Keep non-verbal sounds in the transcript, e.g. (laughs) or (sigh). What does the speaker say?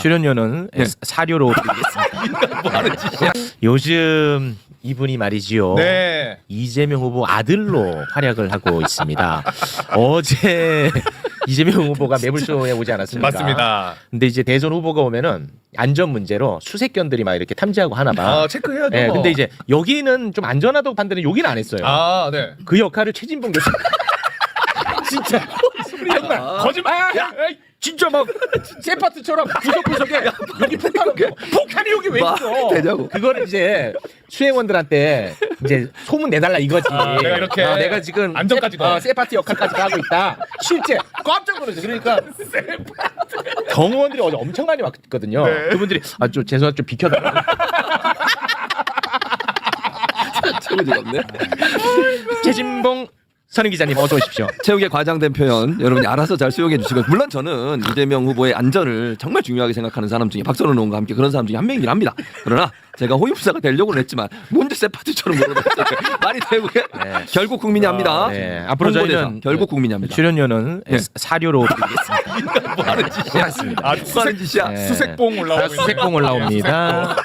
출연료는 네. 사료로 드리겠습니다. 뭐 하는 짓이야? 요즘 이분이 말이지요. 네. 이재명 후보 아들로 활약을 하고 있습니다. 어제 (laughs) 이재명 후보가 매불쇼에 오지 않았습니까? 맞습니다. 근데 이제 대선 후보가 오면은 안전 문제로 수색견들이 막 이렇게 탐지하고 하나 봐. 아, 체크해야죠. 예, 근데 이제 여기는 좀 안전하다고 판단해 여기는 안 했어요. 아, 네. 그 역할을 최진봉 교수. (laughs) 진짜. (laughs) 정말 거짓말. 야, 에이, 진짜 막 (laughs) 세파트처럼 구석구석에 여기 폭탄 폭탄이 여기 왜 있어? 되냐고. 그거를 이제 수행원들한테 이제 소문 내달라 이거지. 아, 내가 이렇게 어, 내가 지금 안전까지도 세, 해. 어, 세파트 역할까지 하고 있다. 실제 깜짝 놀랐어. 그러니까 경호원들이 어제 엄청 많이 왔거든요. 네. 그분들이 아좀 죄송한 좀 비켜달라. (laughs) 최고지가 없네. 최진봉 선임 기자님 어서 오십시오. (laughs) 최욱의 과장된 표현 여러분이 알아서 잘 수용해 주시고 물론 저는 이재명 후보의 안전을 정말 중요하게 생각하는 사람 중에 박선원 의원과 함께 그런 사람 중에 한 명이긴 합니다. 그러나 제가 호위무사가 되려고는 했지만 뭔데 세파트처럼 물어봤어요. 말이 되고 결국 국민이 합니다. 네, 앞으로 홍보대사, 저희는 결국 국민이 합니다. 출연료는 네. 사료로 드리겠습니다. (laughs) 뭐 하는 짓이야? 아, 뭐 하는 짓이야? 네. 수색봉 올라오고 수색봉 올라옵니다.